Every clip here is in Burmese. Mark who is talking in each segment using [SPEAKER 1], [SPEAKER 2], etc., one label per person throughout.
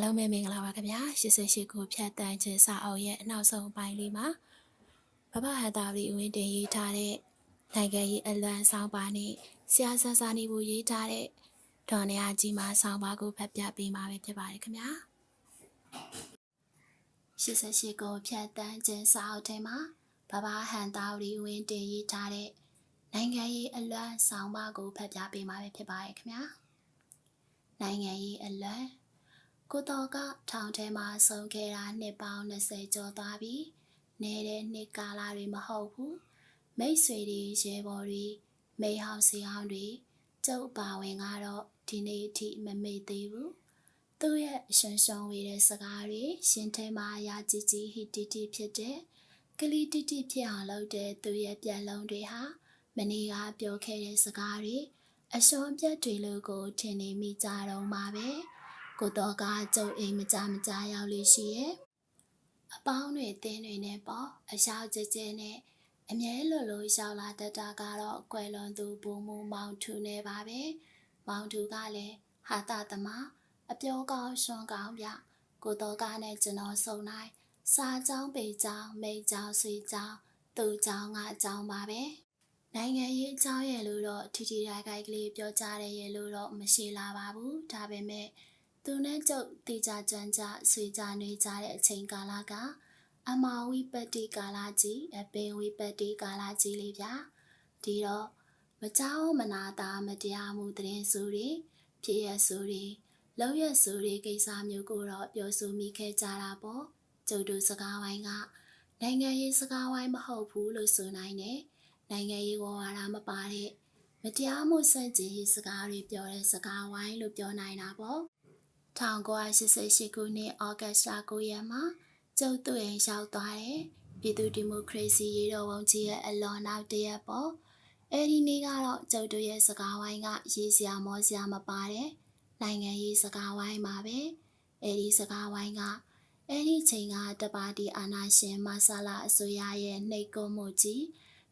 [SPEAKER 1] အားလုံးပဲမင်္ဂလာပါခင်ဗျာ88ခုဖြတ်တန်းခြင်းစာအုပ်ရဲ့အနောက်ဆုံးအပိုင်းလေးမှာဘဘဟတာဗီဝင်းတင်ရေးထားတဲ့နိုင်ငံရေးအလွမ်းဆောင်ပါနဲ့ဆရာဆဆာနေဘူးရေးထားတဲ့ဒေါ်နေယာကြီးမှာဆောင်ပါကိုဖတ်ပြပေးမှာပဲဖြစ်ပါတယ်ခင်ဗျာ88ခုဖြတ်တန်းခြင်းစာအုပ်ထဲမှာဘဘဟန်တာဗီဝင်းတင်ရေးထားတဲ့နိုင်ငံရေးအလွမ်းဆောင်ပါကိုဖတ်ပြပေးမှာပဲဖြစ်ပါတယ်ခင်ဗျာနိုင်ငံရေးအလွမ်း ကိုတော်ကထောင်ထဲမှာဆုံးခဲ့တာနှစ်ပေါင်း20ကျော်သွားပြီ။နေတဲ့နှစ်ကာလတွေမဟုတ်ဘူး။မိတ်ဆွေတွေရဲဘော်တွေမိဟောင်စီဟောင်းတွေကျုပ်ပါဝင်ကတော့ဒီနေ့အထိမမေ့သေးဘူး။သူ့ရဲ့ရှွန်ရှွန်ဝေတဲ့စကားတွေရှင်ထဲမှာရာကြည်ကြည်ဟီတီတီဖြစ်တဲ့ကလေးတီတီဖြစ်အောင်လုပ်တဲ့သူ့ရဲ့ပြန်လုံးတွေဟာမနေ့ကပြောခဲ့တဲ့စကားတွေအရှုံးပြတ်တွေလို့ကိုထင်နေမိကြတော့မှာပဲ။ ကိုတော့ကကျုပ်အိမ်မကြမကြရောက်လို့ရှိရဲ့အပေါင်းတွေတင်းတွေနဲ့ပေါ့အရောက်ကြကြနဲ့အမြဲလိုလိုရောက်လာတတ်တာကတော့အကွယ်လွန်သူဘုံမူမောင်ထူနေပါပဲမောင်ထူကလည်းဟာတာသမားအပြောကောင်းရွှွန်ကောင်းပြကိုတော့ကနဲ့ကျွန်တော်စုံနိုင်စာကြောင်းပေကြောင်းမိတ်ကြောင်းဆွေကြောင်းသူ့ကြောင်းကအကြောင်းပါပဲနိုင်ငံရေးအကြောင်းရဲ့လို့တော့ထီထီရိုက်ခိုက်ကလေးပြောကြတဲ့ရဲ့လို့တော့မရှိလာပါဘူးဒါပေမဲ့ သူနဲ့ကျုပ်တေချာကြမ်းကြဆွေကြနေကြတဲ့အချိန်ကာလကအမာဝိပတ္တိကာလကြီးအပေဝိပတ္တိကာလကြီးလေးဗျာဒီတော့မကြောက်မနာတာမတရားမှုတရင်စုတွေဖြစ်ရစုတွေလောက်ရစုတွေကိစ္စမျိုးကိုတော့ပြောဆိုမိခဲ့ကြတာပေါ့ကျုပ်တို့စကားဝိုင်းကနိုင်ငံရေးစကားဝိုင်းမဟုတ်ဘူးလို့ဆိုနိုင်တယ်နိုင်ငံရေးဝါဒမပါတဲ့မတရားမှုစန့်ကျင်ရေးစကားတွေပြောတဲ့စကားဝိုင်းလို့ပြောနိုင်တာပေါ့ 1988ခုနှစ်ဩဂတ်စ်လ9ရက်မှာကျုပ်သူ့အိမ်ရောက်သွားတယ်။ပြည်သူဒီမိုကရေစီရေးတော်ဝန်ကြီးရဲ့အလွန်နောက်တရက်ပေါ့။အဲဒီနေ့ကတော့ကျုပ်တို့ရဲ့စကားဝိုင်းကရေးစရာမောစရာမပါတဲ့နိုင်ငံရေးစကားဝိုင်းပါပဲ။အဲဒီစကားဝိုင်းကအဲဒီချိန်ကတပါတီအာနာရှင်မဆလာအစိုးရရဲ့နှိတ်ကွမှုကြီး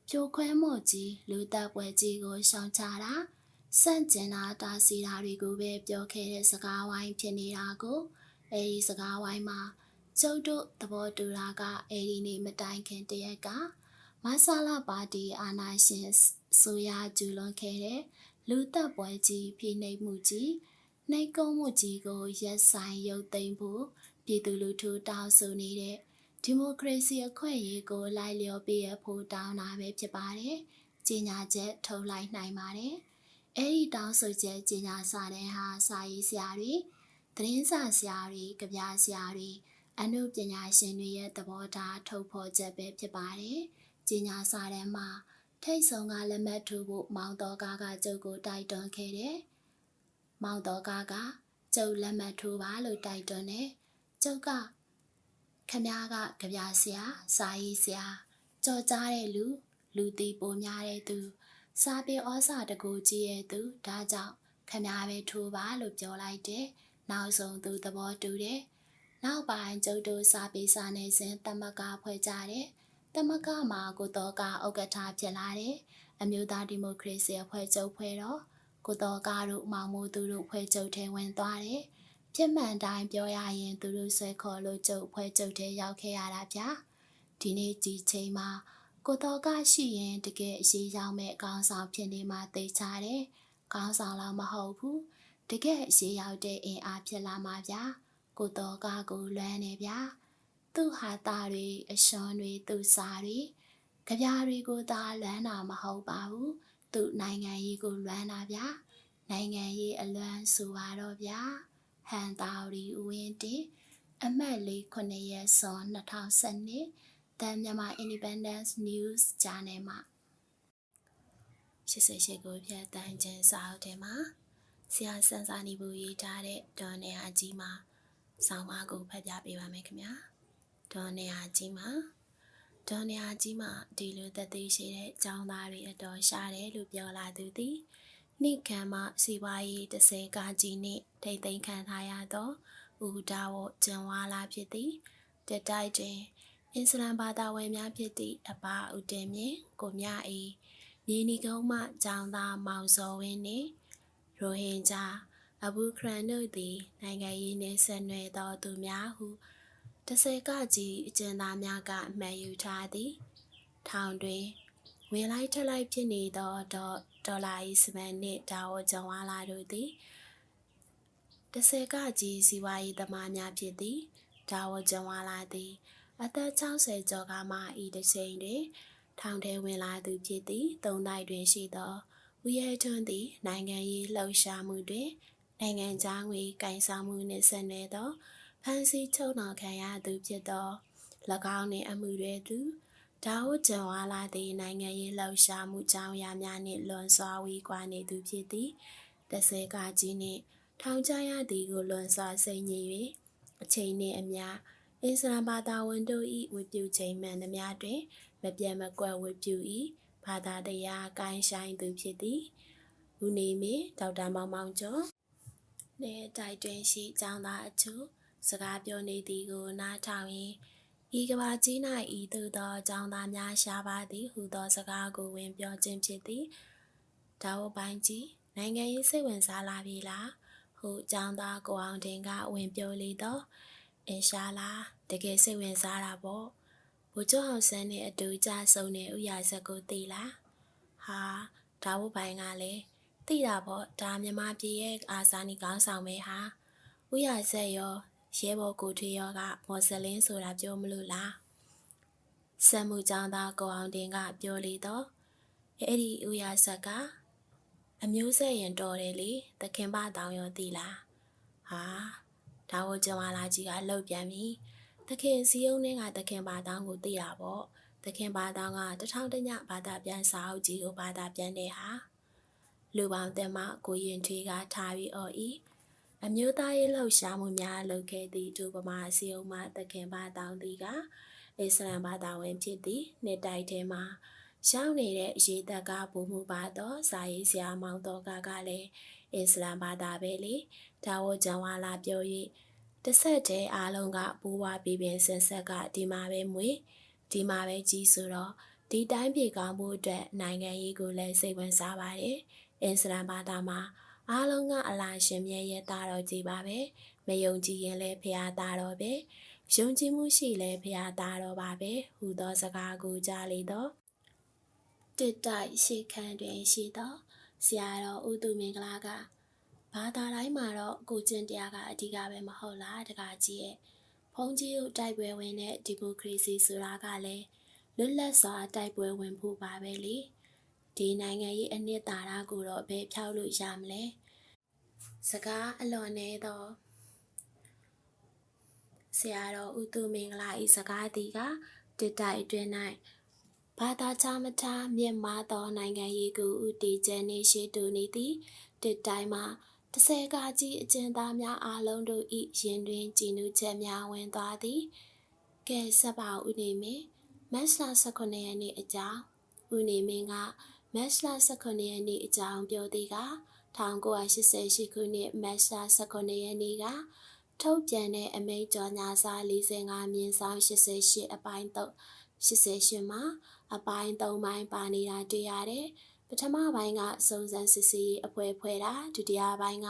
[SPEAKER 1] ဖြိုခွဲမှုကြီးလူတပ်ပွဲကြီးကိုရှောင်ချတာ။ စန့်ကျင်တာတာစီတာတွေကိုပဲပြောခဲ့တဲ့စကားဝိုင်းဖြစ်နေတာကိုအဲဒီစကားဝိုင်းမှာကျုပ်တို့သဘောတူတာကအဲဒီနေ့မတိုင်ခင်တရက်ကမဆလာပါတီအာဏာရှင်ဆိုရကျူလွန်ခဲ့တဲ့လူသက်ပွဲကြီးပြည်နှိပ်မှုကြီးနှိပ်ကုံးမှုကြီးကိုရက်ဆိုင်ရုပ်သိမ်းဖို့ပြည်သူလူထုတောင်းဆိုနေတဲ့ဒီမိုကရေစီအခွင့်အရေးကိုလိုက်လျောပေးရဖို့တောင်းတာပဲဖြစ်ပါတယ်။ကြီးညာချက်ထုတ်လိုက်နိုင်ပါတယ်။ အဲ့ဒီတောင်းဆိုချက်ကြီးညာစာတန်းဟာစာရေးဆရာတွေသတင်းစာဆရာတွေကြပြဆရာတွေအနုပညာရှင်တွေရဲ့သဘောထားထုတ်ဖော်ချက်ပဲဖြစ်ပါတယ်။ကြီးညာစာတန်းမှာထိတ်ဆုံးကလက်မှတ်ထိုးဖို့မောင်တော်ကားကကျုပ်ကိုတိုက်တွန်းခဲ့တယ်။မောင်တော်ကားကကျုပ်လက်မှတ်ထိုးပါလို့တိုက်တွန်းတယ်။ကျုပ်ကခမားကကြပြဆရာစာရေးဆရာကြော်ကြားတဲ့လူလူတီပိုများတဲ့သူ စာပေဩစာတကူကြီးရဲ့သူဒါကြောင့်ခမားပဲထိုးပါလို့ပြောလိုက်တယ်နောက်ဆုံးသူသဘောတူတယ်နောက်ပိုင်းကျုပ်တို့စာပေစာနယ်စဉ်တမကဖွဲ့ကြတယ်တမကမှာကိုတော်ကဥက္ကဋ္ဌဖြစ်လာတယ်အမျိုးသားဒီမိုကရေစီအဖွဲ့ချုပ်ဖွဲ့တော့ကိုတော်ကတို့မောင်မိုးသူတို့ဖွဲ့ချုပ်ထဲဝင်သွားတယ်ဖြစ်မှန်တိုင်းပြောရရင်သူတို့ဆွဲခေါ်လို့ကျုပ်ဖွဲ့ချုပ်ထဲရောက်ခဲ့ရတာဗျာဒီနေ့ဒီချိန်မှာ ကိုတော်ကရှိရင်တကယ်အရေးရောက်မဲ့အကောင်းဆောင်ဖြစ်နေမှသိချတယ်။ကောင်းဆောင်လောက်မဟုတ်ဘူး။တကယ်အရေးရောက်တဲ့အင်အားဖြစ်လာမှာဗျာ။ကိုတော်ကကိုလွမ်းနေဗျာ။သူ့ဟာတာတွေအရှွန်တွေသူ့စာတွေကြပြားတွေကိုသာလွမ်းတာမဟုတ်ပါဘူး။သူ့နိုင်ငံရေးကိုလွမ်းတာဗျာ။နိုင်ငံရေးအလွမ်းဆိုပါတော့ဗျာ။ဟန်တာရီဦးဝင်းတင်အမှတ်လေး9ရက်စွန်2012 The Myanmar Independence News Channel မှာ88ကိုပြတ်တန်းခြင်းစာအုပ်ထဲမှာဆရာစန်းစာနေဘူးရေးထားတဲ့ဒေါ်နေအကြီးမှာဆောင်းပါးကိုဖတ်ပြပေးပါမယ်ခင်ဗျာဒေါ်နေအကြီးမှာဒေါ်နေအကြီးမှာဒီလိုသက်သေးရှိတဲ့ចောင်းသားတွေအတော်ရှားတယ်လို့ပြောလာသူသည်နိခံမစီပွားရေး30ကာကြီးနှင့်ထိမ့်သိမ်းခံထားရသောဥဒါဝကျန်ဝါလာဖြစ်သည်တတိုက်တွင် အစ္စလမ်ဘာသာဝင်များဖြစ်သည့်အပါဦးတင်မြင့်ကိုမြအေးမြေနီကုန်းမှကျောင်းသားမောင်စောဝင်းနှင့်ရိုဟင်ဂျာအဘူခရန်တို့သည်နိုင်ငံရေးနှင့်ဆက်နွယ်သောသူများဟုတဆယ်ကကြီးအကျဉ်းသားများကအမှန်ယူထားသည် ထောင်တွင်ဝင်လိုက်ထလိုက်ဖြစ်နေသောဒေါ်ဒေါ်လာ၏စပန်နှင့်ဒါဝဂျန်ဝါလာတို့သည်တဆယ်ကကြီးစီဝါရေးသမားများဖြစ်သည်ဒါဝဂျန်ဝါလာသည် အသက်60ကျော်ကမှဤတစ်ချိန်တွင်ထောင်ထဲဝင်လာသူဖြစ်သည်သုံးတိုက်တွင်ရှိသောဦးရဲထွန်းသည်နိုင်ငံရေးလှုပ်ရှားမှုတွင်နိုင်ငံခြားငွေကင်ဆောင်မှုနှင့်ဆက်နွယ်သောဖန်စီချုပ်နှောင်ခံရသူဖြစ်သော၎င်းနှင့်အမှုတွေသူဒါဝဂျန်ဝါလာသည်နိုင်ငံရေးလှုပ်ရှားမှုကြောင်းရာများနှင့်လွန်စွာဝေးကွာနေသူဖြစ်သည်တဆဲကကြီးနှင့်ထောင်ချရသည်ကိုလွန်စွာစိတ်ညစ်၍အချိန်နှင့်အမျှ အစ္စရာဘာသာဝင်တို့၏ဝိပုချိန်မှန်သမျှတွင်မပြတ်မကွက်ဝိပု၏ဘာသာတရားကိုင်းဆိုင်သူဖြစ်သည်ဦးနေမေဒေါက်တာမောင်မောင်ကျော်နေတိုက်တွင်ရှိကျောင်းသားအချို့စကားပြောနေသည်ကိုနားထောင်ရင်းဤကဘာကြီး၌ဤသို့သောကျောင်းသားများရှားပါသည်ဟူသောစကားကိုဝင်ပြောခြင်းဖြစ်သည်ဒါဝပိုင်းကြီးနိုင်ငံရေးစိတ်ဝင်စားလာပြီလားဟုကျောင်းသားကိုအောင်တင်ကဝင်ပြောလေတော့ အင်ရှာလာတကယ်စိတ်ဝင်စားတာပေါ့ဘိုးကျော်အောင်ဆန်းနဲ့အတူကြဆုံတဲ့ဥယာဆက်ကိုသိလားဟာဒါဝပိုင်းကလည်းသိတာပေါ့ဒါမြမပြည်ရဲ့အာဇာနည်ကောင်းဆောင်ပဲဟာဥယာဆက်ရောရဲဘော်ကိုထွေရောကမော်ဆလင်းဆိုတာပြောမလို့လားစံမှုကြောင့်သာကိုအောင်တင်ကပြောလေတော့အဲ့ဒီဥယာဆက်ကအမျိုးဆက်ရင်တော်တယ်လေသခင်မတောင်ရောသိလားဟာ ဒါဝကြွာလာကြီးကလှုပ်ပြန်ပြီသခင်စီယုံနဲ့ကသခင်ဘာတောင်ကိုသိတာပေါ့သခင်ဘာတောင်ကတထောင်တညဘာသာပြန်စာအုပ်ကြီးကိုဘာသာပြန်တဲ့ဟာလူပေါင်းတဲ့မကိုရင်ထွေးကထားပြီးအော်ဤအမျိုးသားရေးလှုပ်ရှားမှုများလုပ်ခဲ့သည့်ဒုပမာစီယုံမှသခင်ဘာတောင်သည်ကအစ္စလမ်ဘာသာဝင်ဖြစ်သည့်နှစ်တိုက်ထဲမှာရောက်နေတဲ့အရေးသက်ကပုံမှုပါတော့စာရေးဆရာမောင်တော်ကကလည်းအစ္စလမ်ဘာသာပဲလေ ဒါဝဂျန်ဝါလာပြော၍တစ်ဆက်တည်းအားလုံးကပူဝါပြည်ပင်ဆင်ဆက်ကဒီမှာပဲမွေဒီမှာပဲကြီးဆိုတော့ဒီတိုင်းပြည်ကောင်းမှုအတွက်နိုင်ငံရေးကိုလည်းစိတ်ဝင်စားပါတယ်အစ္စလမ်ဘာသာမှာအားလုံးကအလားရှင်မြဲရဲ့တာတော်ကြီးပါပဲမယုံကြည်ရင်လည်းဖရာတာတော်ပဲယုံကြည်မှုရှိလဲဖရာတာတော်ပါပဲဟူသောစကားကိုကြားလေတော့တစ်တိုက်ရှေ့ခန်းတွင်ရှိသောဆရာတော်ဦးသူမင်္ဂလာက ဘာသာတိုင်းမှာတော့ကိုကျင့်တရားကအဓိကပဲမဟုတ်လားတကားကြီးရဲ့ဘုန်းကြီးတို့တိုက်ပွဲဝင်တဲ့ဒီမိုကရေစီဆိုတာကလည်းလွတ်လပ်စွာတိုက်ပွဲဝင်ဖို့ပါပဲလေဒီနိုင်ငံရေးအနှစ်သာရကိုတော့ဘယ်ဖြောက်လို့ရမလဲစကားအလွန်နေတော့ဆရာတော်ဦးသူမင်္ဂလာဤစကားတီကတစ်တိုက်အတွင်း၌ဘာသာချမထားမြင့်မားသောနိုင်ငံရေးကိုဥတီကျဲနေရှိတူနေသည်တစ်တိုင်းမှာ တဆယ်ကကြီးအကျဉ်းသားများအားလုံးတို့ဤရင်တွင်ကြည်နူးချက်များဝင်သွားသည်ကဲဆက်ပါဦးနေမင်းမတ်လ18ရက်နေ့အကြောင်းဦးနေမင်းကမတ်လ18ရက်နေ့အကြောင်းပြောသည်က1988ခုနှစ်မတ်လ18ရက်နေ့ကထုတ်ပြန်တဲ့အမိန့်ကြော်ညာစာ45မြင်းဆောင်88အပိုင်း3 88မှာအပိုင်း3ပိုင်းပါနေတာတွေ့ရတယ်။ ပထမပိုင်းကစုံစမ်းစစ်ဆေးရေးအဖွဲ့ဖွဲ့တာဒုတိယပိုင်းက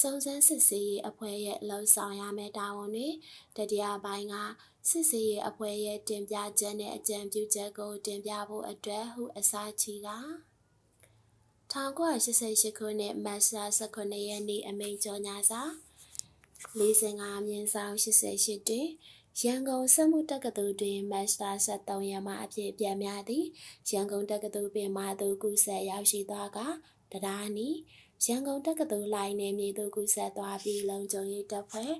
[SPEAKER 1] စုံစမ်းစစ်ဆေးရေးအဖွဲ့ရဲ့လှုပ်ဆောင်ရမယ့်တာဝန်တွေတတိယပိုင်းကစစ်ဆေးရေးအဖွဲ့ရဲ့တင်ပြချက်နဲ့အကြံပြုချက်ကိုတင်ပြဖို့အတွက်ဟုအစာချီက1988ခုနှစ်မတ်လ18ရက်နေ့အမိန့်ကြော်ညာစာ45မြင်းဆောင်88တွင် ရန်ကုန်စက်မှုတက္ကသိုလ်တွင်မတ်စတာ73ရက်မှအဖြစ်ပြန်များသည်ရန်ကုန်တက္ကသိုလ်ပင်မှသို့ကူးဆက်ရောက်ရှိသွားကတရားနီရန်ကုန်တက္ကသိုလ်လိုင်းနယ်မြေသို့ကူးဆက်သွားပြီးလုံခြုံရေးတပ်ဖွဲ့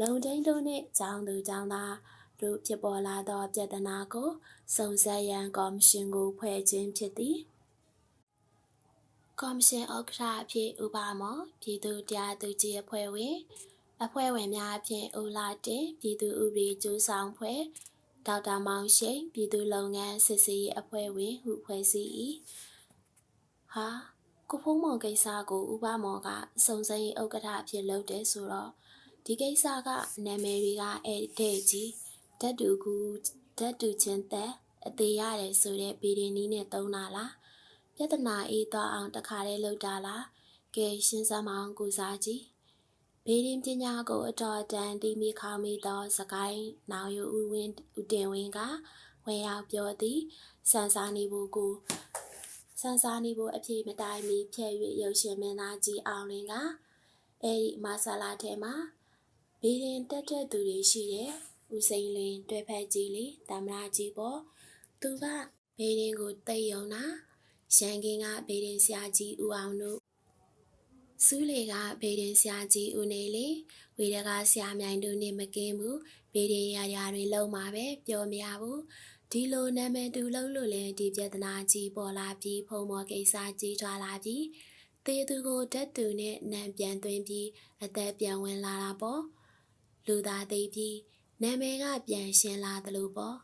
[SPEAKER 1] လုံထိန်တို့နှင့်ကျောင်းသူကျောင်းသားတို့ဖြစ်ပေါ်လာသောပြဿနာကိုစုံစမ်းရန်ကော်မရှင်ကိုဖွဲ့ခြင်းဖြစ်သည်ကော်မရှင်ဥက္ကဋ္ဌအဖြစ်ဥပမောပြည်သူတရားသူကြီးအဖွဲ့ဝင် အဖွဲ့ဝင်များအဖြစ်ဦးလာတင်ပြည်သူဥပဒေကျိုးဆောင်ဖွဲ့ဒေါက်တာမောင်ရှိန်ပြည်သူလုပ်ငန်းစစ်ဆေးရေးအဖွဲ့ဝင်ဟုဖွဲ့စည်း၏ဟာကိုဖုံးမောင်ကိစ္စကိုဥပမော်ကစုံစမ်းရေးဥက္ကဋ္ဌအဖြစ်လုပ်တယ်ဆိုတော့ဒီကိစ္စကနာမည်တွေကအဲ့တဲ့ကြီးဓာတ်တူကူဓာတ်တူချင်းသက်အသေးရတယ်ဆိုတဲ့ဗီဒီနီးနဲ့သုံးတာလားပြဿနာအေးသွားအောင်တခါတည်းလုပ်တာလားကဲရှင်းစမ်းမအောင်ကုစားကြည့် ဘေးရင်ပညာကိုအတော်တန်တီးမိခေါမိသောစကိုင်းနောင်ယူဦးဝင်းဦးတင်ဝင်းကဝဲရောက်ပြောသည်စန်စာနေဘူးကိုစန်စာနေဘူးအပြေမတိုင်မီဖြဲ့၍ရုပ်ရှင်မင်းသားကြီးအောင်လင်းကအဲဒီမဆလာထဲမှာဘေးရင်တက်တဲ့သူတွေရှိရဲ့ဦးစိန်လင်းတွဲဖက်ကြီးလေတမရာကြီးပေါ့သူကဘေးရင်ကိုတိတ်ယုံတာရန်ကင်းကဘေးရင်ဆရာကြီးဦးအောင်တို့ စူးလေကဘေးရင်ဆရာကြီးဦးနေလေဝေဒကဆရာမြိုင်တို့နေမကင်းဘူးဘေးရင်ရရတွေလုံးမှာပဲပြောမရဘူးဒီလိုနာမည်တူလုံးလို့လဲဒီပြဿနာကြီးပေါ်လာပြီးဖုံမော်ကိစ္စကြီးထွာလာပြီးသေသူကိုဓာတ်တူနဲ့နံပြန်သွင်းပြီးအသက်ပြန်ဝင်လာတာပေါ့လူသားသိပြီးနာမည်ကပြန်ရှင်လာသလိုပေါ့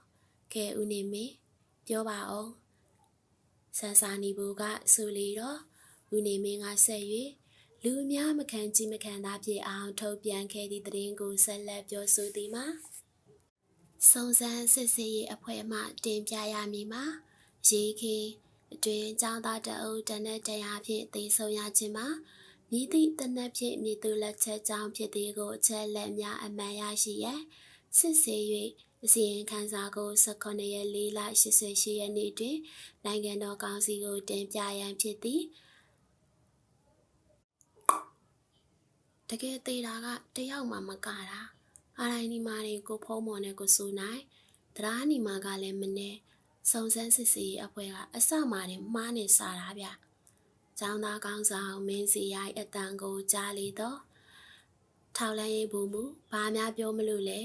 [SPEAKER 1] ကဲဦးနေမင်းပြောပါအောင်ဆန်စာနီဘူကစူလီတော့ဦးနေမင်းကဆက်၍ လူအများမခံကြည့်မခံသာဖြစ်အောင်ထုတ်ပြန်ခဲ့သည့်တရင်ကိုဆက်လက်ပြောဆိုသည်မှာစုံစမ်းစစ်ဆေးရေးအဖွဲ့မှတင်ပြရမည်မှာရေခေအတွင်ចောင်းသားတအုပ်တနက်တရားဖြင့်သိဆုံးရခြင်းမှာမြည်သည့်တနက်ဖြင့်မြည်သူလက်ချက်ကြောင့်ဖြစ်သည်ကိုအချက်လက်များအမှန်ရရှိရန်စစ်ဆေး၍အစီရင်ခံစာကို18ရက်4လ88ရက်နေ့တွင်နိုင်ငံတော်ကောင်စီကိုတင်ပြရန်ဖြစ်သည် တကယ်သေးတာကတယောက်မှမကတာအာရိုင်းနီမာတွေကိုဖုံးမော်နဲ့ကိုဆိုနိုင်တရားနီမာကလည်းမနေစုံစမ်းစစ်ဆေးအဖွဲ့ကအစမှတင်မှားနေစားတာဗျ။ကျောင်းသားကောင်းဆောင်မင်းစီရိုက်အတန်ကိုကြားလေတော့ထောက်လန်းရေးဘူးမူဘာများပြောမလို့လဲ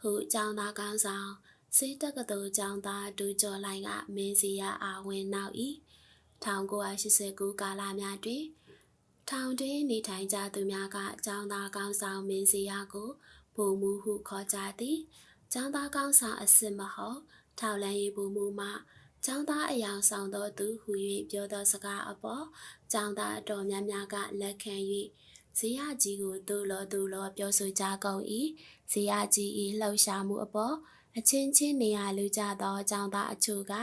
[SPEAKER 1] ဟုကျောင်းသားကောင်းဆောင်စေတက္ကသိုလ်ကျောင်းသားဒူကျော်လိုင်းကမင်းစီရအာဝင်နောက်ဤ1989ကာလများတွင် ထောင်တွင်နေထိုင်ကြသူများကကျောင်းသားကောင်းဆောင်မင်းစီရကိုဘုံမှုဟုခေါ်ကြသည်ကျောင်းသားကောင်းဆောင်အစစ်မဟုတ်ထောက်လန်းရေးဘုံမှုမှကျောင်းသားအယောင်ဆောင်သောသူဟူ၍ပြောသောစကားအပေါ်ကျောင်းသားအတော်များများကလက်ခံ၍ဇေယကြီးကိုသူ့လောသူ့လောပြောဆိုကြကုန်၏ဇေယကြီး၏လှုပ်ရှားမှုအပေါ်အချင်းချင်းနေရာလူကြသောကျောင်းသားအချို့က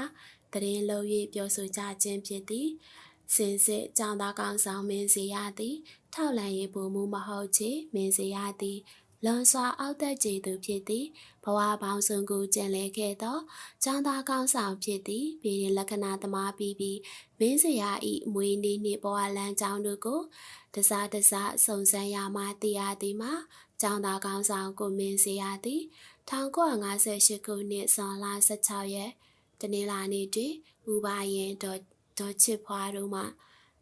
[SPEAKER 1] တရင်လုံး၍ပြောဆိုကြခြင်းဖြစ်သည် စင်စစ်ကျောင်းသားကောင်းဆောင်မင်းဇေယသည် ထောက်လန်ရေးပုံမှုမဟုတ်ချေမင်းဇေယသည်လွန်စွာအောက်သက်ကြည်သူဖြစ်သည်ဘဝပေါင်းစုံကိုကျင်လည်ခဲ့သောចောင်းသားကောင်းဆောင်ဖြစ်သည်ပြည်ရင်လက္ခဏာသမားပြီးပြီးမင်းစရာဤမွေးနေ့နှင့်ဘဝလမ်းကြောင်းတို့ကိုတစားတစားစုံစမ်းရမှသိရသည်မှာចောင်းသားကောင်းဆောင်ကိုမင်းစရာသည်1958ခုနှစ်ဇွန်လ16ရက်တနင်္လာနေ့တွင်ဥပါရင်ဒေါ် ဒေါ်ချစ်ဖွားတို့မှ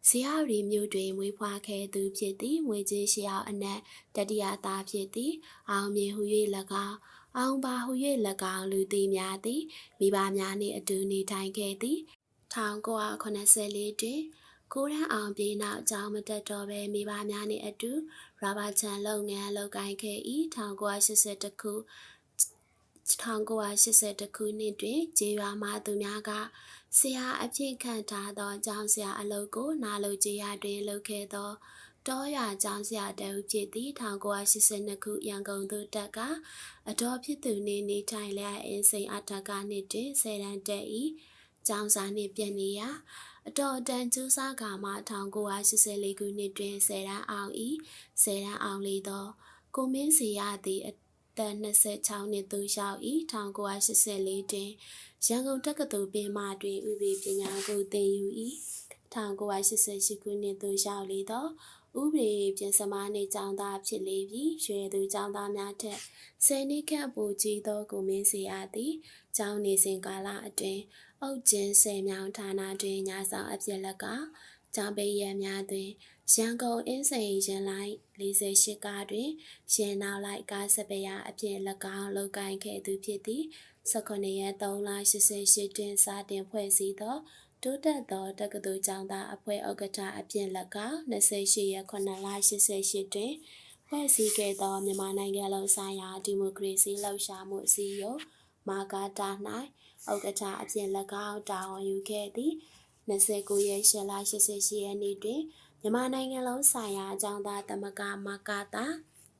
[SPEAKER 1] ဇီယာရီမြို့တွင်မွေးဖွားခဲ့သူဖြစ်သည်ငွေချင်းရှေအောင်အနက်တတိယသားဖြစ်သည်အောင်မြင်ဟူ၍၎င်းအောင်ပါဟူ၍၎င်းလူသည်များသည်မိဘများနှင့်အတူနေထိုင်ခဲ့သည်1984တွင်ကိုရန်အောင်ပြေနောက်အကြောင်းမတက်တော့ဘဲမိဘများနှင့်အတူရာဘာချန်လုပ်ငန်းလုပ်ကိုင်ခဲ့၏1982ခု1980ခုနှစ်တွင်ကျေးရွာမှသူများက ဆရာအဖြစ်ခံထားသောကျောင်းဆရာအလုပ်ကိုနာလိုကျေးရွာတွင်လုပ်ခဲ့သောတောရကျောင်းဆရာတဦးဖြစ်သည့်1982ခုရန်ကုန်သို့တက်ကအတော်ဖြစ်သူနှင့်နေထိုင်လျက်အင်းစိန်အထက်ကနှစ်တွင်ဆယ်တန်းတက်၏ကျောင်းစာနှင့်ပြည့်နေရာအတော်တန်ကျူးစားကမှ1984ခုနှစ်တွင်ဆယ်တန်းအောင်၏ဆယ်တန်းအောင်လေသောကိုမင်းစီရသည့် သက်26နှစ်သူရောက်၏1984တွင်ရန်ကုန်တက္ကသိုလ်ပင်မတွင်ဥပဒေပညာကိုသင်ယူ၏1988ခုနှစ်သို့ရောက်လေသောဥပဒေပြင်ဆမနှင့်ကျောင်းသားဖြစ်လေပြီးရွယ်သူကျောင်းသားများထက်ဆယ်နှစ်ခန့်ပိုကြီးသောကိုမင်းစီအားသည်ကျောင်းနေစဉ်ကာလအတွင်းအုတ်ကျင်းဆယ်မြောင်ဌာနတွင်ညာဆောင်အပြစ်လက်ကကျောင်းပိရများတွင် ရန်ကုန်အင်းစိန်ရင်လိုက်48ကားတွင်ရင်နောက်လိုက်ကားစပယ်ရအပြင်၎င်းလောက်ကိုင်းခဲ့သူဖြစ်သည်19ရက်3လ88တွင်စတင်ဖွဲ့စည်းသောတိုးတက်သောတက္ကသိုလ်ကျောင်းသားအဖွဲ့ဥက္ကဋ္ဌအပြင်၎င်း28ရက်9လ88တွင်ဖွဲ့စည်းခဲ့သောမြန်မာနိုင်ငံလုံးဆိုင်ရာဒီမိုကရေစီလှုပ်ရှားမှုအစည်းအရုံးမာကာတာ၌ဥက္ကဋ္ဌအပြင်၎င်းတာဝန်ယူခဲ့သည်29ရက်8လ88ရက်နေ့တွင် မြန်မာနိုင်ငံလုံးဆိုင်ရာအကြောင်းသားသမဂ္ဂမကတာ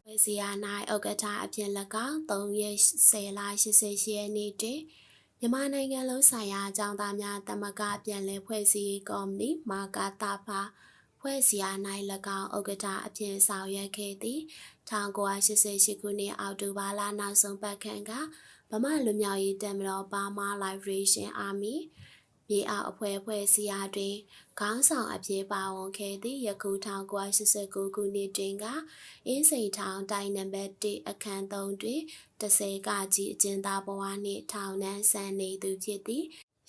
[SPEAKER 1] ဝေစီယာ၌ဥက္ကဋ္ဌအဖြစ်၎င်း3ရက်10လ88ရက်နေ့တွင်မြန်မာနိုင်ငံလုံးဆိုင်ရာအကြောင်းသားများသမဂ္ဂပြန်လည်ဖွဲ့စည်းရေးကော်မတီမာကတာဖာဖွဲ့စည်းအား၌၎င်းဥက္ကဋ္ဌအဖြစ်ဆောင်ရွက်ခဲ့သည်1988ခုနှစ်အောက်တိုဘာလနောက်ဆုံးပတ်ခန့်ကဗမာလူမျိုးရေးတပ်မတော်ပါမာ Liberation Army မြေအောက်အဖွဲ့ဖွဲ့စည်းအားတွင်ခေါင်းဆောင်အဖြစ်ပါဝင်ခဲ့သည့်ယခု1989ခုနှစ်တွင်ကအင်းစိန်ထောင်တိုင်နံပါတ်1အခန်း3တွင်30ကကြီးအကျဉ်းသားဘဝနှင့်ထောင်နှန်းဆန်နေသူဖြစ်သည်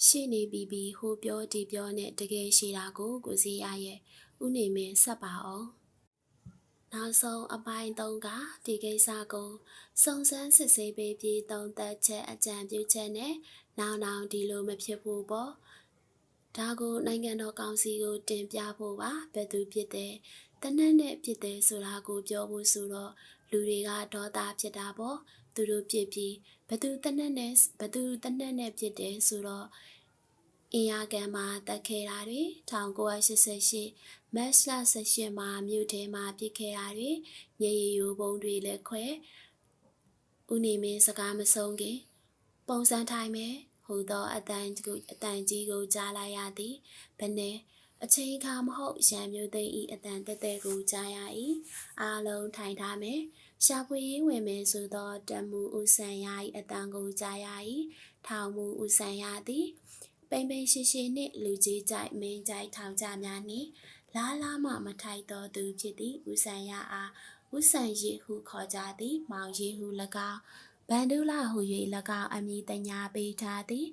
[SPEAKER 1] ရှိနေပြီးပြီးဟိုပြောဒီပြောနဲ့တကယ်ရှိတာကိုကိုစီရရဲ့ဥနေမင်းဆက်ပါအောင် နောက်ဆုံးအပိုင်း၃ကဒီကိစ္စကိုစုံစမ်းစစ်ဆေးပေးပြီးသုံးသပ်ချက်အကြံပြုချက်နဲ့နောင်နောင်ဒီလိုမဖြစ်ဘူးပေါ့ဒါကိုနိုင်ငံတော်ကောင်စီကိုတင်ပြဖို့ပါဘယ်သူဖြစ်တယ်တနက်နဲ့ဖြစ်တယ်ဆိုတာကိုပြောဖို့ဆိုတော့လူတွေကဒေါသဖြစ်တာပေါ့သူတို့ဖြစ်ပြီးဘသူတနက်နဲ့ဘသူတနက်နဲ့ဖြစ်တယ်ဆိုတော့ အင်ယာကန်မှာတက်ခဲ့တာတွေ1988မတ်လ18မှာမြို့ထဲမှာပြစ်ခဲ့တာတွေမြေရီယိုဘုံတွေလည်းခွဲဦးနေမင်းစကားမဆုံးခင် ပုံစံထိုင်မယ်ဟူသောအတန်ကိုအတန်ကြီးကိုကြားလိုက်ရသည်ဘယ်နဲ့အချိန်ခါမဟုတ်ရံမျိုးသိန်းဤအတန်တက်တဲ့ကိုကြားရ၏အားလုံးထိုင်ထားမယ်ရှာဖွေရေးဝင်မယ်ဆိုသောတမှုဥဆန်ရ၏အတန်ကိုကြားရ၏ထောင်မှုဥဆန်ရသည် ပိန်ပိန်ရှိရှိနှင့်လူကြီးကြိုက်မင်းကြိုက်ထောင်ကြများနှင့်လားလားမှမထိုက်တော်သူဖြစ်သည်ဥဆန်ရအားဥဆန်ရည်ဟုခေါ်ကြသည်မောင်ရည်ဟု၎င်းဗန္ဒုလဟု၍၎င်းအမည်တညာပေးထားသည်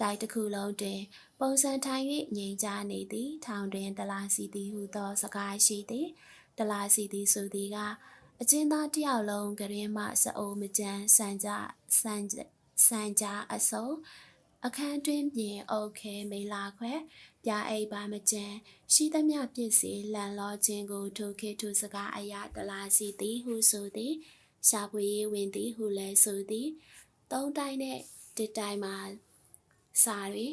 [SPEAKER 1] တိုက်တစ်ခုလုံးတွင် ပုံစံထိုင်၍ငြိမ်ချနေသည်ထောင်တွင်တလားစီသည်ဟုသောစကားရှိသည်တလားစီသည်ဆိုသည်ကအချင်းသားတယောက်လုံးကရင်မှစအိုးမကြမ်းစံကြစံစံကြအစုံ အခန်းတွင်ပြင်အုတ်ခဲမိလာခွဲပြအိပ်ပါမကြမ်းရှိသမျှပစ္စည်းလန်လောခြင်းကိုထိုခေတ်ထိုစကားအရာတလားစီသည်ဟုဆိုသည်ရှာဖွေရေးဝင်သည်ဟုလည်းဆိုသည်သုံးတိုင်းနဲ့တစ်တိုင်းမှာစာတွေ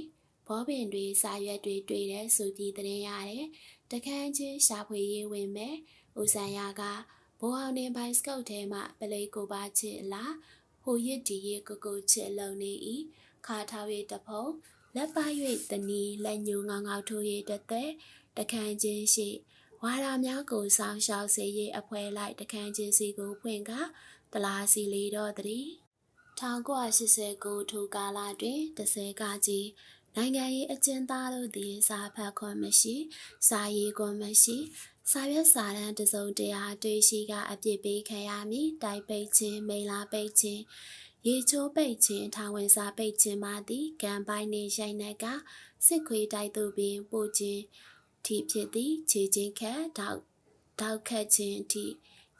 [SPEAKER 1] ဘောပင်တွေစာရွက်တွေတွေ့တဲ့ဆိုပြီးသတင်းရတယ်တခန်းချင်းရှာဖွေရေးဝင်မယ်ဦးဆန်ရကဘိုးအောင်နေဘိုင်စကုတ်ထဲမှာပလိကိုပါချစ်လားဟိုရစ်ဒီရကိုကိုချစ်လုံနေ၏ ခါထောက်၍တဖုံလက်ပါ၍တနီလက်ညိုငေါငေါထိုး၍တသက်တခန်းချင်းရှိဝါရာများကိုစောင်းရှောက်စေ၍အဖွဲလိုက်တခန်းချင်းစီကိုဖွင့်ကတလားစီလေးတော့တည်း1989ထိုကာလတွင်30ကကြီးနိုင်ငံရေးအကျဉ်းသားတို့သည်စာဖတ်ခွင့်မရှိ စာရေးခွင့်မရှိစာရွက်စာတမ်းတစုံတရာတွေ့ရှိကအပြစ်ပေးခံရမည်တိုက်ပိတ်ခြင်းမိန်လာပိတ်ခြင်း ရေချိုးပိတ်ခြင်းထောင်ဝင်စာပိတ်ခြင်းမှသည်ကံပိုင်းနှင့်ရိုက်နှက်ကစစ်ခွေတိုက်သူပင်ပို့ခြင်းထိဖြစ်သည်ခြေချင်းခက်တောက်တောက်ခတ်ခြင်းထိ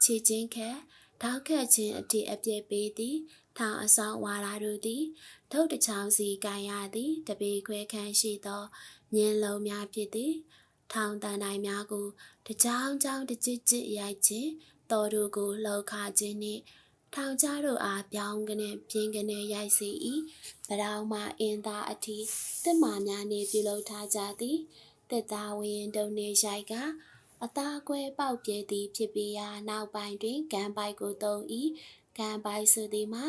[SPEAKER 1] ခြေချင်းခက်တောက်ခတ်ခြင်းအထိအပြစ်ပေးသည်ထောင်အဆောင်ဝါရာတို့သည်ဒုတ်တချောင်းစီကန်ရသည်တပေခွဲခန့်ရှိသောမြင်းလုံးများဖြစ်သည်ထောင်တန်တိုင်းများကိုတကြောင်ကြောင်တကြစ်ကြစ်ရိုက်ခြင်းတော်တို့ကိုလှောက်ခခြင်းနှင့် ထောင်ကြားတို့အားပြောင်းကနေပြင်းကနေရိုက်စေ၏ဗရောင်မှအင်းသားအထီးတစ်မာများနှင့်ပြုလုပ်ထားကြသည်တက်သားဝင်းတုံနေရိုက်ကအသားကွဲပေါက်ပြဲသည်ဖြစ်ပြီးရာနောက်ပိုင်းတွင်ကံပိုက်ကိုတုံး၏ကံပိုက်ဆိုသည်မှာ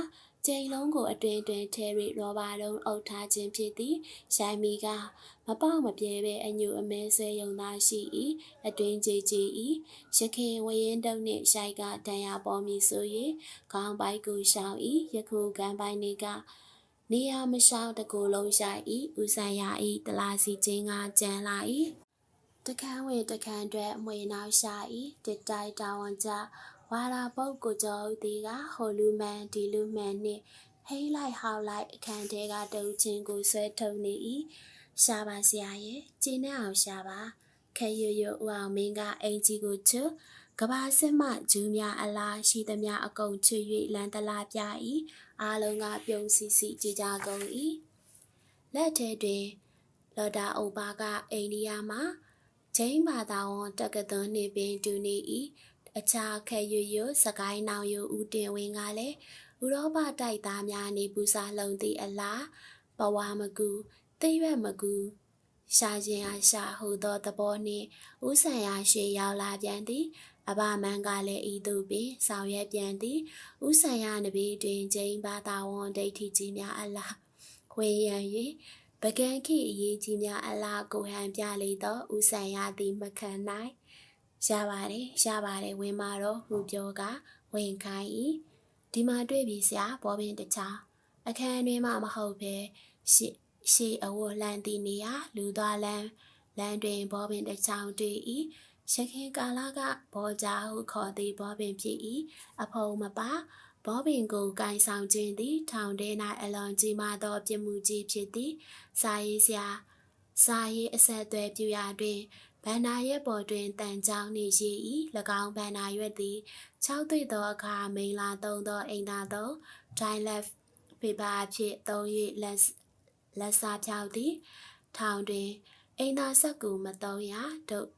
[SPEAKER 1] ကျိန်လုံးကိုအတွင်တွင်ထဲရီရောဘာတုံးအုပ်ထားခြင်းဖြစ်သည်ရိုင်မီကမပေါမပြဲပဲအညူအမဲဆွဲယုံသားရှိ၏အတွင်ကြည်ကြည်၏ရခင်ဝရင်တုံနှင့်ရှိုက်ကတန်ရပေါ်မီဆို၍ခေါင်းပိုက်ကိုရှောင်း၏ယခုကံပိုက်နေကနေရမရှောင်းတကူလုံးရှိ၏ဦးဆိုင်ရ၏တလာစီချင်းကကြံလာ၏တခန်းဝင်တခန်းအတွက်အမွေနောက်ရှာ၏တစ်တိုက်တာဝန်ကြ ဝါရာပုတ်ကိုကြောဦးသည်ကဟိုလူမန်ဒီလူမန်နှင့်ဟိလိုက်ဟောက်လိုက်အခန်းထဲကတုံချင်းကိုဆွဲထုတ်နေ၏ရှာပါဆရာရဲ့ကျင်းနဲ့အောင်ရှာပါခဲရွရွဦးအောင်မင်းကအင်ကြီးကိုချွကဘာစစ်မှဂျူးများအလားရှိသမျှအကုန်ချွ၍လန်တလာပြ၏အားလုံးကပြုံးစီစီကြည်ကြကုန်၏လက်ထဲတွင်လော်ဒါအိုဘာကအိန္ဒိယမှာဂျိမ်းဘာသာဝန်တက္ကသိုလ်နှင့်ပင်တူနေ၏ အခြားခဲရွရွစကိုင်းနောင်ယဦးတင်ဝင်းကလည်းဥရောပတိုက်သားများနေပူစာလုံသည့်အလားပဝါမကူသိရွက်မကူရှာခြင်းအားရှာဟုသောသဘောနှင့်ဥဆန်ရာရှေရောက်လာပြန်သည်အဘမန်ကလည်းဤသို့ပင်ဆောင်ရွက်ပြန်သည်ဥဆန်ရနဘေးတွင်ကျင်းဘာသာဝန်ဒိဋ္ဌိကြီးများအလားခွေရန်၍ပကံခိအရေးကြီးများအလားကိုဟန်ပြလေတော့ဥဆန်ရသည်မခံနိုင် ရပါတယ်ရပါတယ်ဝင်မာတော့ဟူပြောကဝင်ခိုင်းဤဒီမှာတွေ့ပြီဆရာဘောပင်တခြားအခန်းတွင်မှမဟုတ်ပဲရှေ့ရှေ့အဝတ်လှန်သည့်နေရာလူသွားလမ်းလမ်းတွင်ဘောပင်တစ်ချောင်းတွေ့၏ရခင်ကာလကဘောကြားဟုခေါ်သည့်ဘောပင်ဖြစ်၏အဖုံမပါဘောပင်ကိုကင်ဆောင်ခြင်းသည်ထောင်ထဲ၌အလွန်ကြီးမားသောပြမှုကြီးဖြစ်သည်စာရေးစရာစာရေးအဆက်အသွယ်ပြုရာတွင် ဗန္နာရဲ့ပေါ်တွင်တန်ကြောင်းနေရှိ၏၎င်းဗန္နာရွက်သည်၆သွေ့သောအခါမိန်လာသုံးသောအိမ်သာသော dialect paper အဖြစ်သုံး၍လက်လက်စားဖြောက်သည် ထောင်တွင်အိမ်သာဆက်ကူမသုံးရဒုတ်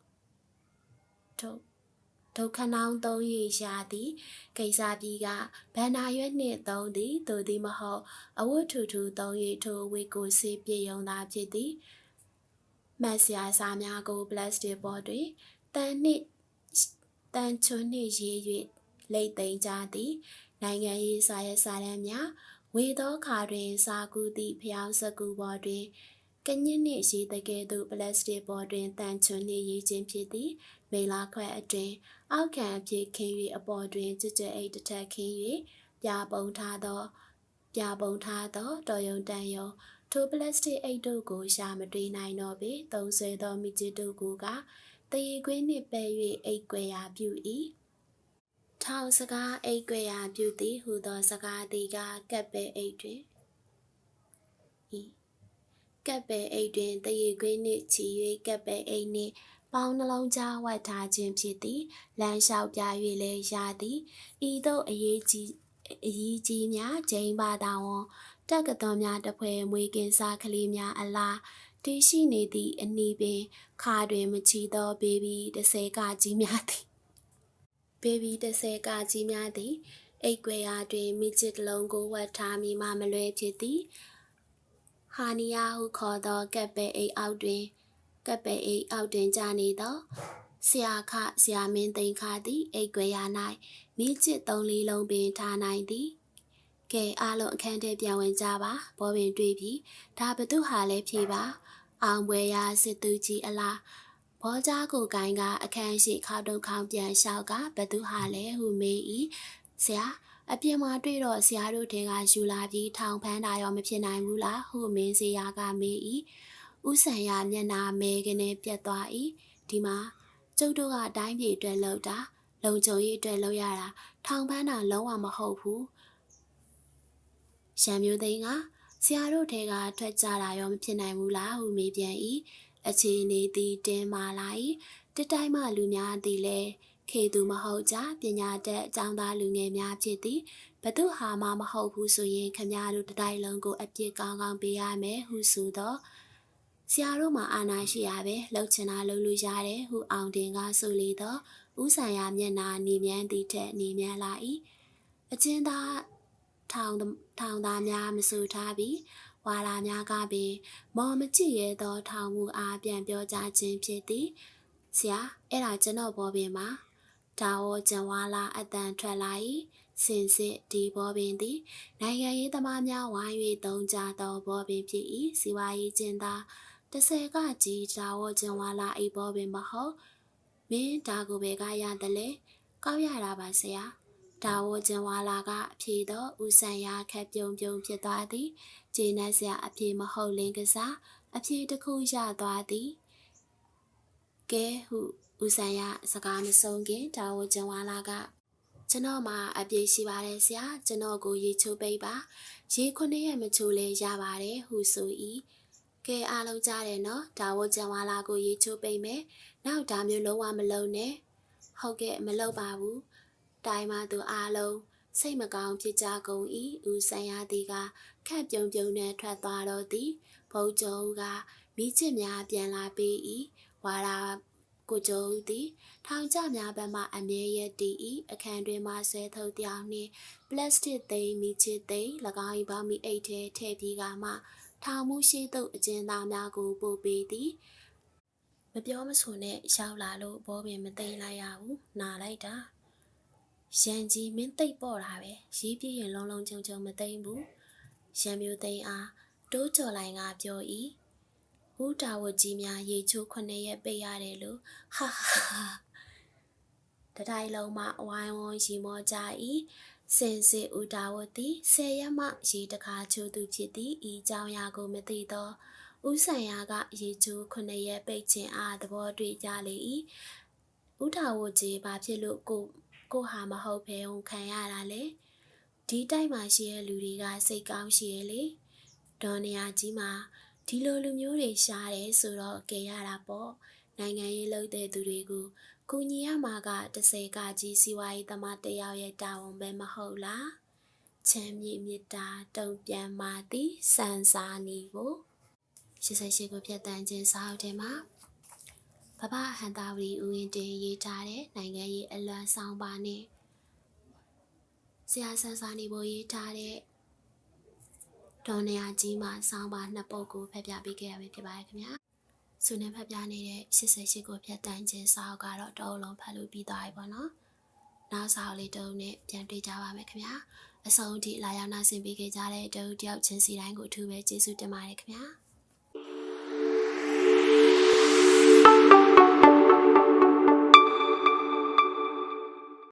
[SPEAKER 1] ဒုတ်ဒုက္ခနောင်းသုံးရရှာသည်ကိစ္စပြီးကဗန္နာရွက်နှင့်သုံးသည်သို့သည်မဟုတ်အဝတ်ထူထူသုံးရထိုဝေကိုစေးပြေယုံသာဖြစ်သည် မတ်စရာစာများကိုပလတ်စတစ်ဘောတွင်တန်နှင့်တန်ချွန်းနှင့်ရေး၍လိတ်သိမ်းကြသည် နိုင်ငံရေးစာရဲစာတမ်းများဝေသောခါတွင်စာကူသည့်ဖျောင်းစကူဘော်တွင်ကညစ်နှင့်ရေးတကယ်သို့ပလတ်စတစ်ဘော်တွင်တန်ချွန်းနှင့်ရေးခြင်းဖြစ်သည်မေလာခွဲအတွင် အောက်ခံအဖြစ်ခင်း၍အပေါ်တွင်ကြကြအိတ်တစ်ထက်ခင်း၍ပြပုံထားသော ပြပုံထားသောတော်ယုံတန်ယုံထိုပလတ်စတစ်အိတ်တို့ကိုရှာမတွေ့နိုင်တော့ပေသုံးဆွဲသောမိကျစ်တို့ကိုကတရေခွင်းနှင့်ပဲ့၍အိတ်ကွယ်ရာပြု၏ထောင်စကားအိတ်ကွယ်ရာပြုသည်ဟူသောစကားသည်ကကပ်ပဲအိတ်တွင်ဤကပ်ပဲအိတ်တွင်တရေခွင်းနှင့်ချီ၍ကပ်ပဲအိတ်နှင့်ပေါင်းနှလုံးကြားဝတ်ထားခြင်းဖြစ်သည်လမ်းလျှောက်ပြ၍လည်းရသည်ဤသို့အရေးကြီးအရေးကြီးများဂျိမ်းပါတာဝန် တက်ကတော်များတဖွဲမွေးကင်းစားကလေးများအလားတည်ရှိနေသည့်အနီးပင်ခါတွင်မချီသောဘေဘီတစ်ဆယ်ကကြီးများသည်ဘေဘီတစ်ဆယ်ကကြီးများသည်အိတ်ကွယ်ရာတွင်မိချစ်တလုံးကိုဝတ်ထားမိမှမလွဲဖြစ်သည်ဟာနီယာဟုခေါ်သောကပ်ပဲအိတ်အောက်တွင်ကပ်ပဲအိတ်အောက်တွင်ကြာနေသောဆရာခဆရာမင်းသိန်းခါသည်အိတ်ကွယ်ရာ၌မိချစ်သုံးလေးလုံးပင်ထားနိုင်သည် ကဲအားလုံးအခန်းထဲပြန်ဝင်ကြပါဘောပင်တွေ့ပြီဒါဘသူဟာလဲဖြေပါအောင်ပွဲရာစစ်သူကြီးအလားဘောကြားကိုကိုင်းကအခန်းရှိခောက်တုတ်ခေါင်ပြန်လျှောက်ကဘသူဟာလဲဟုမေး၏ဆရာအပြင်မှာတွေ့တော့ဆရာတို့တဲကယူလာပြီးထောင်ဖမ်းတာရောမဖြစ်နိုင်ဘူးလားဟုမင်းစရာကမေး၏ဥဆန်ရမျက်နာမဲကနေပြတ်သွား၏ဒီမှာကျုပ်တို့ကအတိုင်းပြည်အတွက်လောက်တာလုံခြုံရေးအတွက်လောက်ရတာထောင်ပန်းတာလုံးဝမဟုတ်ဘူး ရှမ်းမျိုးသိန်းကဆရာတို့ထဲကထွက်ကြတာရောမဖြစ်နိုင်ဘူးလားဟုမေးပြန်၏အခြေအနေသည်တင်းမာလာ၏တတိုင်းမှလူများသည်လည်းခေသူမဟုတ်ကြပညာတတ်အကြောင်းသားလူငယ်များဖြစ်သည်ဘသူဟာမှမဟုတ်ဘူးဆိုရင်ခမရတို့တတိုင်းလုံးကိုအပြစ်ကောင်းကောင်းပေးရမယ်ဟုဆိုတော့ဆရာတို့မှာအာနာရှိရပဲလှုပ်ချင်တာလှုပ်လို့ရတယ်ဟုအောင်တင်ကဆိုလေတော့ဥဆိုင်ရမျက်နာနေမြန်းသည့်ထက်နေမြန်းလာ၏အချင်းသား ထောင်ထောင်သားများမဆူထားပြီးဝါလာများကပင်မော်မကြည့်ရသောထောင်မှုအားပြန်ပြောကြားခြင်းဖြစ်သည်ဆရာအဲ့ဒါကျွန်တော်ဘောပင်မှာဒါဝကျန်ဝါလာအတန်ထွက်လာ၏စင်စစ်ဒီဘောပင်သည်နိုင်ငံရေးသမားများဝိုင်း၍သုံးကြသောဘောပင်ဖြစ်၏စီဝါရေးကျင်းသားတဆယ်ကကြီးဒါဝကျန်ဝါလာအိဘောပင်မဟုတ်မင်းဒါကိုပဲကရတယ်လေကောက်ရတာပါဆရာ ဒါဝကျန်ဝါလာကအဖြေတော့ဦးဆန်ရခက်ပြုံပြုံဖြစ်သွားသည်ဂျေနက်ဆရာအဖြေမဟုတ်လင်းကစားအဖြေတစ်ခုရသွားသည်ကဲဟုဦးဆန်ရစကားမဆုံးခင်ဒါဝကျန်ဝါလာကကျွန်တော်မှာအပြည့်ရှိပါတယ်ဆရာကျွန်တော်ကိုရေချိုးပိတ်ပါရေခုနှစ်ရက်မချိုးလဲရပါတယ်ဟုဆို၏ကဲအားလုံးကြားတယ်နော်ဒါဝကျန်ဝါလာကိုရေချိုးပိတ်မယ်နောက်ဒါမျိုးလုံးဝမလုံးနဲ့ဟုတ်ကဲ့မလုပ်ပါဘူး တိုင်းမှသူအားလုံးစိတ်မကောင်းဖြစ်ကြကုန်၏ဦးဆန်ရသည်ကခက်ပြုံပြုံနဲ့ထွက်သွားတော့သည်ဘုံကျုံကမိချစ်များပြန်လာပေး၏ဝါရာကိုကျုံသည်ထောင်ကျများဘက်မှအမြဲရတည်၏အခန်းတွင်မှဆွဲထုတ်ပြောင်းနှင့်ပလတ်စတစ်သိမ်းမိချစ်သိမ်း၎င်း၏ပေါင်းမိအိတ်ထဲထည့်ပြီးကမှထောင်မှုရှိသို့အကျဉ်းသားများကိုပို့ပေးသည်မပြောမဆိုနဲ့ရောက်လာလို့ဘောပင်မသိမ်းလိုက်ရဘူးနာလိုက်တာ ရန်ကြီးမင်းသိပ်ပေါ့တာပဲရေးပြည့်ရင်လုံးလုံးချုံချုံမသိမ့်ဘူးရန်မျိုးသိမ်းအားဒတိုးကျော်လိုင်းကပြော၏ဦးတာဝတ်ကြီးများရေချိုးခုနှစ်ရက်ပိတ်ရတယ်လို့ဟာဟာဟာတတိုင်းလုံးမှဝိုင်းဝန်းရီမောကြ၏စင်စစ်ဦးတာဝတ်သည်ဆယ်ရက်မှရေတကားချိုးသူဖြစ်သည်ဤကြောင့်ရာကိုမသိသောဦးဆန်ရကရေချိုးခုနှစ်ရက်ပိတ်ခြင်းအားသဘောတွေ့ကြလေ၏ဦးတာဝတ်ကြီးဘာဖြစ်လို့ကို ကိုဟာမဟုတ်ဘဲဝန်ခံရတာလဲဒီတိုက်မှာရှိတဲ့လူတွေကစိတ်ကောင်းရှိရဲ့လေဒေါ်နေယာကြီးမှာဒီလိုလူမျိုးတွေရှားတယ်ဆိုတော့ကြရတာပေါ့နိုင်ငံရေးလုပ်တဲ့သူတွေကိုကုညီရမှာက30ကကြီးစီဝါရေးသမားတယောက်ရဲ့တာဝန်ပဲမဟုတ်လားချမ်းမြေ့မြတ်တာတုံပြန်မာသည်စံစာနီကို88ကိုပြတ်တန်းခြင်းစာအုပ်ထဲမှာ ဘဘဟန်တာဝီဦးရင်တင်ရေးထားတဲ့နိုင်ငံရေးအလွမ်းဆောင်ပါနဲ့ဆရာဆန်းစာနေဖို့ရေးထားတဲ့ဒေါ်နေယာကြီးမှာဆောင်းပါနှစ်ပုဒ်ကိုဖတ်ပြပေးခဲ့ရပြီဖြစ်ပါတယ်ခင်ဗျာဆုနဲ့ဖတ်ပြနေတဲ့88ကိုဖြတ်တန်းခြင်းစာအုပ်ကတော့တအုပ်လုံးဖတ်လို့ပြီးသွားပြီပေါ့နော်နောက်စာအုပ်လေးတုံးနဲ့ပြန်တွေ့ကြပါမယ်ခင်ဗျာအဆုံးထိလာရောက်နာဆင်ပေးခဲ့ကြတဲ့တအုပ်တယောက်ချင်းစီတိုင်းကိုအထူးပဲကျေးဇူးတင်ပါတယ်ခင်ဗျာ